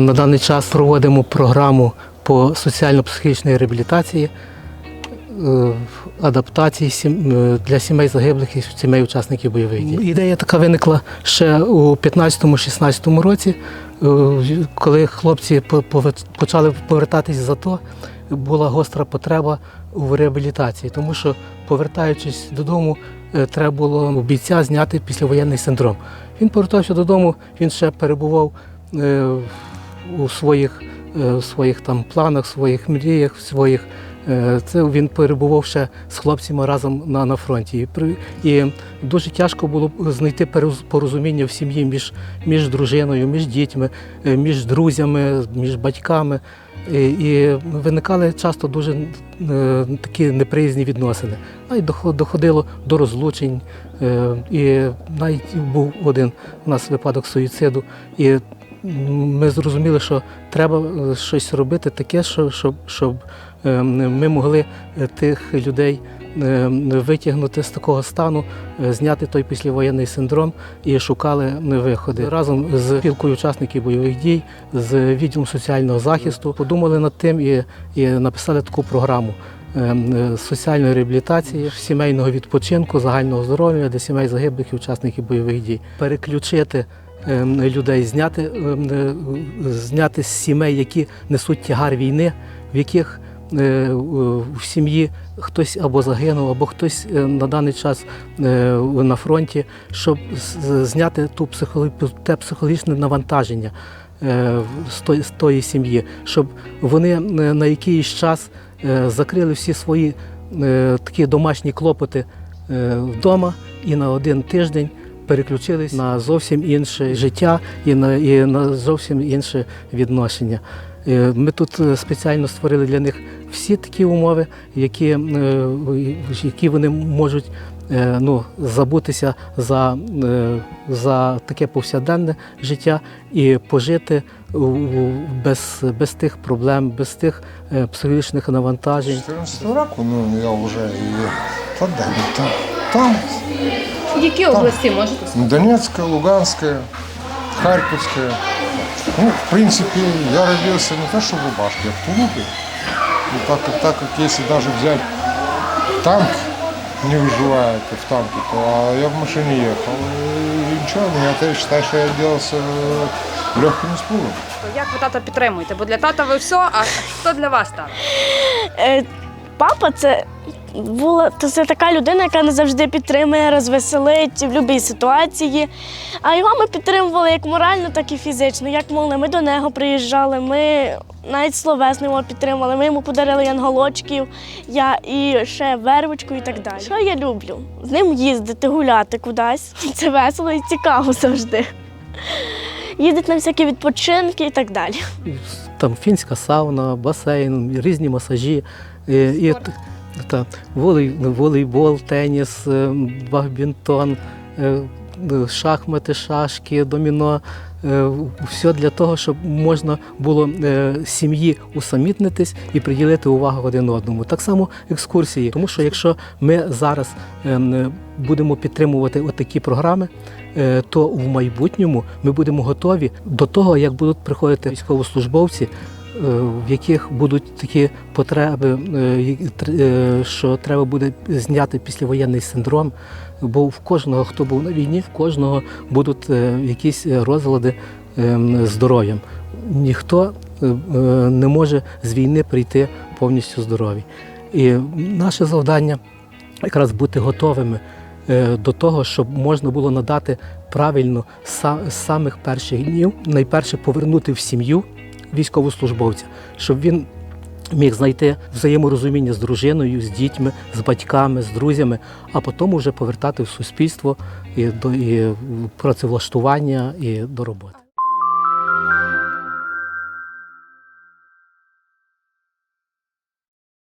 На даний час проводимо програму по соціально-психічній реабілітації, е, адаптації е, для сімей загиблих і сімей учасників бойових дій. Ідея така виникла ще у 15-16 році, е, коли хлопці по- почали повертатись за то, була гостра потреба у реабілітації, тому що, повертаючись додому, треба було бійця зняти післявоєнний синдром. Він повертався додому, він ще перебував е, у своїх, е, у своїх там планах, своїх мріях, своїх. е, Це він перебував ще з хлопцями разом на, на фронті. І, і дуже тяжко було знайти порозуміння в сім'ї між, між дружиною, між дітьми, е, між друзями, між батьками. І, і виникали часто дуже е, такі неприязні відносини. Навіть дохо- доходило до розлучень. Е, і навіть був один у нас випадок суїциду. І ми зрозуміли, що треба е, щось робити таке, щоб, щоб е, ми могли е, тих людей витягнути з такого стану, зняти той післявоєнний синдром і шукали виходи. Разом з спілкою учасників бойових дій, з відділом соціального захисту подумали над тим і, і написали таку програму. Соціальної реабілітації, сімейного відпочинку, загального здоров'я для сімей загиблих і учасників бойових дій, переключити людей, зняти, е, е, зняти з сімей, які несуть тягар війни, в яких е, в сім'ї хтось або загинув, або хтось е, на даний час на фронті, щоб зняти ту те психологічне навантаження з тої, сім'ї, щоб вони на якийсь час закрили всі свої такі домашні клопоти вдома і на один тиждень переключились на зовсім інше життя і на, і на зовсім інше відношення. Е, Ми тут е, спеціально створили для них всі такі умови, які, е, які вони можуть ну, забутися за, за таке повсякденне життя і пожити без, без тих проблем, без тих психологічних навантажень. 14 року, ну я вже і та де, ну, там, там Які області можете сказати? Донецька, Луганська, Харківська. Ну, в принципе, я родился не то что в Рубашке, а в Тулупе. И так, как- так как если даже взять танк, не выживает и в танке, то а я в машине ехал. И ничего, меня ты считай, что я делался э, легким испугом. Як ви тата підтримуєте? Бо для тата ви все, а хто для вас тато? Е, Папа це була це така людина, яка не завжди підтримує, розвеселить в будь-якій ситуації. А його ми підтримували як морально, так і фізично. Як могли. Ми до нього приїжджали, ми навіть словесно його підтримували. Ми йому подарили янголочків, я і ще вервочку і так далі. Що я люблю? З ним їздити, гуляти кудись. Це весело і цікаво завжди. Їздити на всякі відпочинки і так далі. там фінська сауна, басейн, різні масажі, і, та, волей, волейбол, теніс, е, бадмінтон, е, шахмати, шашки, доміно. е, Все для того, щоб можна було сім'ї усамітнитись і приділити увагу один одному. Так само екскурсії. Тому що якщо ми зараз будемо підтримувати отакі програми, то в майбутньому ми будемо готові до того, як будуть приходити військовослужбовці, в яких будуть такі потреби, е, е, що треба буде зняти післявоєнний синдром. Бо в кожного, хто був на війні, в кожного будуть е, якісь е, розлади е, здоров'ям. Ніхто е, е, не може з війни прийти повністю здоровий. І наше завдання якраз бути готовими е, до того, щоб можна було надати правильно з самих перших днів, найперше повернути в сім'ю військовослужбовця, щоб він міг знайти взаєморозуміння з дружиною, з дітьми, з батьками, з друзями, а потім вже повертати в суспільство і до і працевлаштування і до роботи.